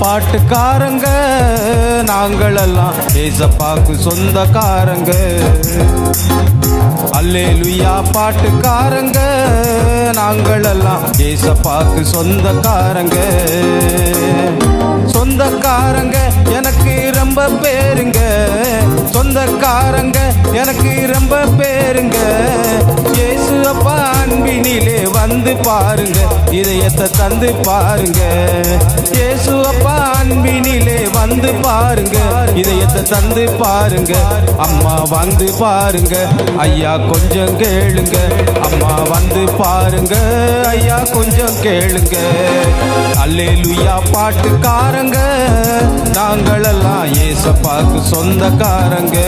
பாட்டுக்காரங்க நாங்களெல்லாம் ஏசப்பாக்கு சொந்தக்காரங்க. அல்லேலுயா பாட்டுக்காரங்க நாங்களெல்லாம் ஏசப்பாக்கு சொந்தக்காரங்க. சொந்தக்காரங்க எனக்கு ரொம்ப பேருங்க. சொந்தக்காரங்க எனக்கு ரொம்ப பேருங்க. ஏசு அப்பா லைனிலே வந்து பாருங்க இதயத்தை தந்து பாருங்க. இயேசு அப்பா அன்பினிலே வந்து பாருங்க இதயத்தை தந்து பாருங்க. அம்மா வந்து பாருங்க ஐயா கொஞ்சம் கேளுங்க. அம்மா வந்து பாருங்க ஐயா கொஞ்சம் கேளுங்க. அல்லேலுயா பாட்டுக்காரங்க நாங்களெல்லாம் ஏசப்பாக்கு சொந்தக்காரங்க.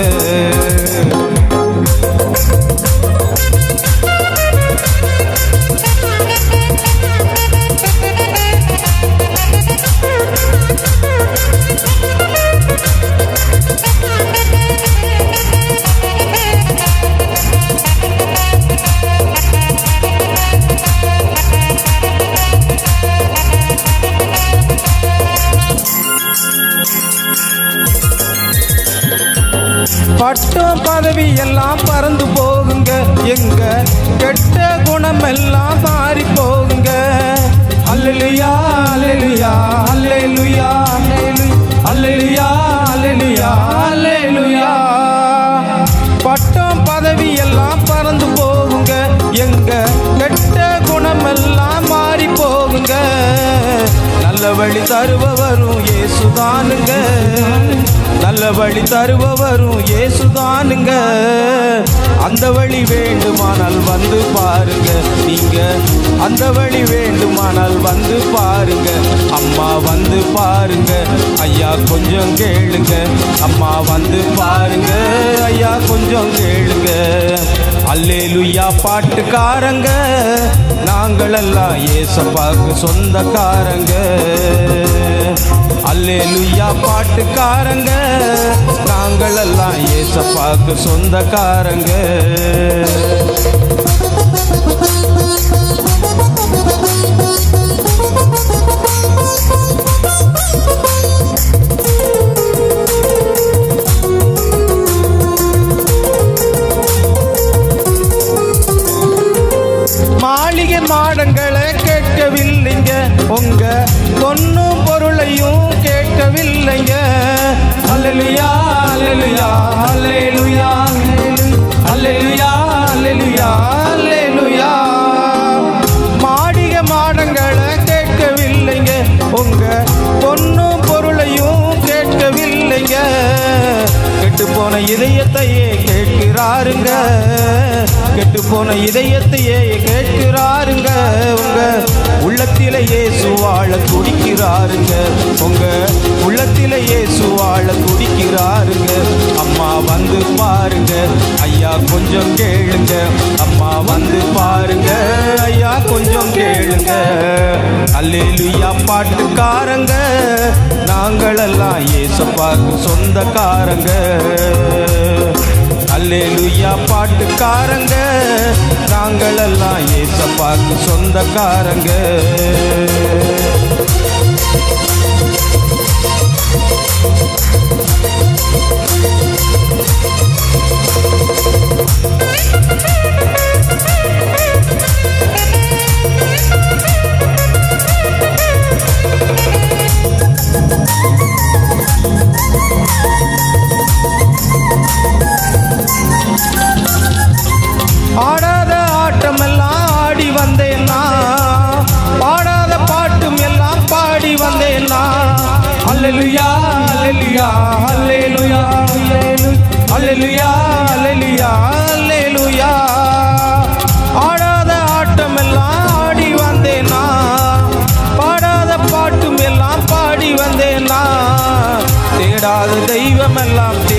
பட்டம் பதவி எல்லாம் பறந்து போகுங்க. எங்க கெட்ட குணம் எல்லாம் மாறி போகுங்க. அல்லேலுயா அல்லேலுயா அல்லேலுயா அல்லேலுயா அல்லேலுயா அல்லேலுயா. பட்டம் பதவி எல்லாம் பறந்து போகுங்க. எங்க கெட்ட குணம் எல்லாம் மாறி போகுங்க. நல்ல வழி தருபவரும் அந்த வழி தருபவரும் ஏசுதானுங்க அந்த வழி வேண்டுமானால் வந்து பாருங்க நீங்க. அந்த வழி வேண்டுமானால் வந்து பாருங்க. அம்மா வந்து பாருங்க. ஐயா கொஞ்சம் கேளுங்க. அம்மா வந்து பாருங்க. ஐயா கொஞ்சம் கேளுங்க. அல்லேலுயா பாட்டுக்காரங்க. நாங்களெல்லாம் ஏசப்பாக்கு சொந்தக்காரங்க. பாட்டுக்காரங்க. நாங்களெல்லாம் ஏசப்பாக்கு சொந்தக்காரங்க. மாளிகை மாடங்களை கேட்கவில்லைங்க. உங்க பொண்ணும் பொருளையும் கேட்கவில்லைங்க அல்லலுயா அல்லலுயா அல்லேலுயா அல்லேலுயா அல்லேலுயா அல்லேலுயா மாடிக மாடங்களை கேட்கவில்லைங்க. உங்க பொண்ணும் பொருளையும் கேட்கவில்லைங்க. கெட்டு போன இதயத்தையே கேட்கிறாருங்க. கெட்டு போன இதயத்தையே கேட்கிறாருங்க. உங்க உள்ளத்திலேயே சுவாழ துடிக்கிறாருங்க. உங்க உள்ளத்திலேயே சுவாழ துடிக்கிறாருங்க. அம்மா வந்து பாருங்க. ஐயா கொஞ்சம் கேளுங்க. அம்மா வந்து பாருங்க. ஐயா கொஞ்சம் கேளுங்க. அல்லேலுயா பாட்டுக்காரங்க. நாங்களெல்லாம் ஏசப்பாக்கு சொந்தக்காரங்க. அல்லேலுயா பாட்டுக்காரங்க. நாங்களெல்லாம் ஏசப்பாக்கு சொந்தக்காரங்க. ஆடாத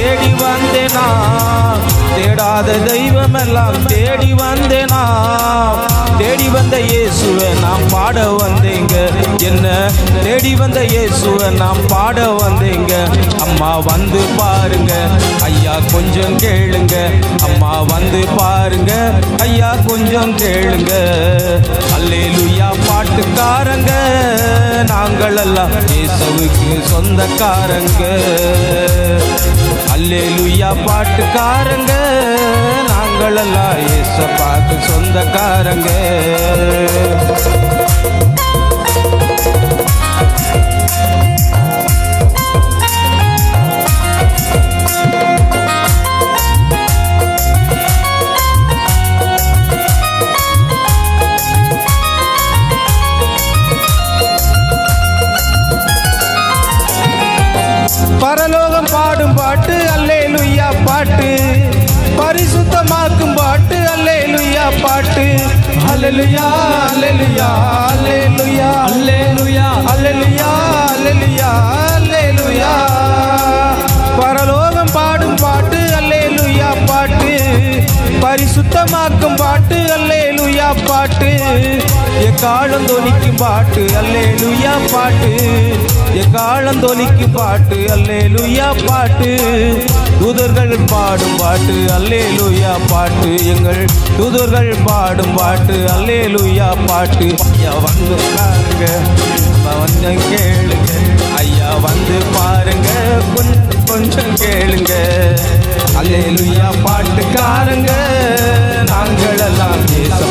தேடி வந்தேனா? தேடாத தெய்வமெல்லாம் தெய்வம் எல்லாம் தேடி வந்தேனா? தேடி வந்த இயேசுவை நாம் பாட வந்தேங்க. என்ன? தேடி வந்த இயேசுவை நாம் பாட வந்தேங்க. அம்மா வந்து பாருங்க. ஐயா கொஞ்சம் கேளுங்க. அம்மா வந்து பாருங்க. ஐயா கொஞ்சம் கேளுங்க. அல்லேலுயா பாட்டுக்காரங்க. நாங்கள் எல்லாம் இயேசுவுக்கு சொந்தக்காரங்க. அல்லேலுயா பாட்டுக்காரங்க. நாங்களெல்லாம் இயேச பார்த்து சொந்தக்காரங்க. பாட்டு அல்லேலுயா பாட்டு. பரிசுத்தமாக்கும் பாட்டு அல்லேலுயா பாட்டு. அல்லேலுயா அல்லேலுயா அல்லேலுயா. அல்லேலுயா. அல்லேலுயா அல்லேலுயா அல்லேலுயா. பரலோகம் பாடும் பாட்டு அல்லேலுயா பாட்டு. பரிசுத்தமாக்கும் பாட்டு அல்லேலுயா பாட்டு. எக்காலம் தொனிக்கும் பாட்டு அல்லேலுயா பாட்டு. எக்காலம் தொனிக்கும் பாட்டு அல்லே லுயா பாட்டு. தூதர்கள் பாடும் பாட்டு அல்லே லுயா பாட்டு. எங்கள் தூதர்கள் பாடும் பாட்டு அல்லே லுயா பாட்டு. ஐயா வந்து பாருங்க கொஞ்சம் கேளுங்க. ஐயா வந்து பாருங்க கொஞ்சம் கொஞ்சம் கேளுங்க. அல்லேலுயா பாட்டுக்காரங்க நாங்கள் எல்லாம்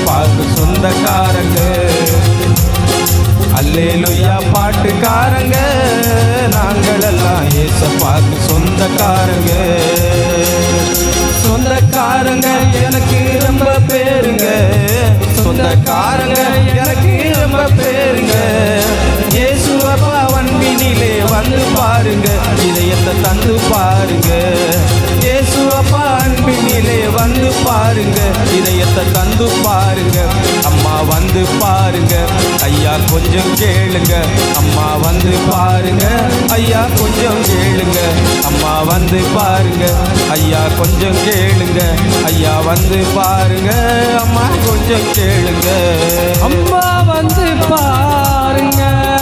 பார்த்து சொந்தக்காரங்க. அல்லேலுயா பாட்டுக்காரங்க. நாங்கள் எல்லாம் ஏசப்பாக்கு சொந்தக்காரங்க. சொந்தக்காரங்க எனக்கு ரொம்ப பேருங்க. சொந்தக்காரங்க கொஞ்சம் கேளுங்க. அம்மா வந்து பாருங்க. ஐயா கொஞ்சம் கேளுங்க. அம்மா வந்து பாருங்க. ஐயா கொஞ்சம் கேளுங்க. ஐயா வந்து பாருங்க. அம்மா கொஞ்சம் கேளுங்க. அம்மா வந்து பாருங்க.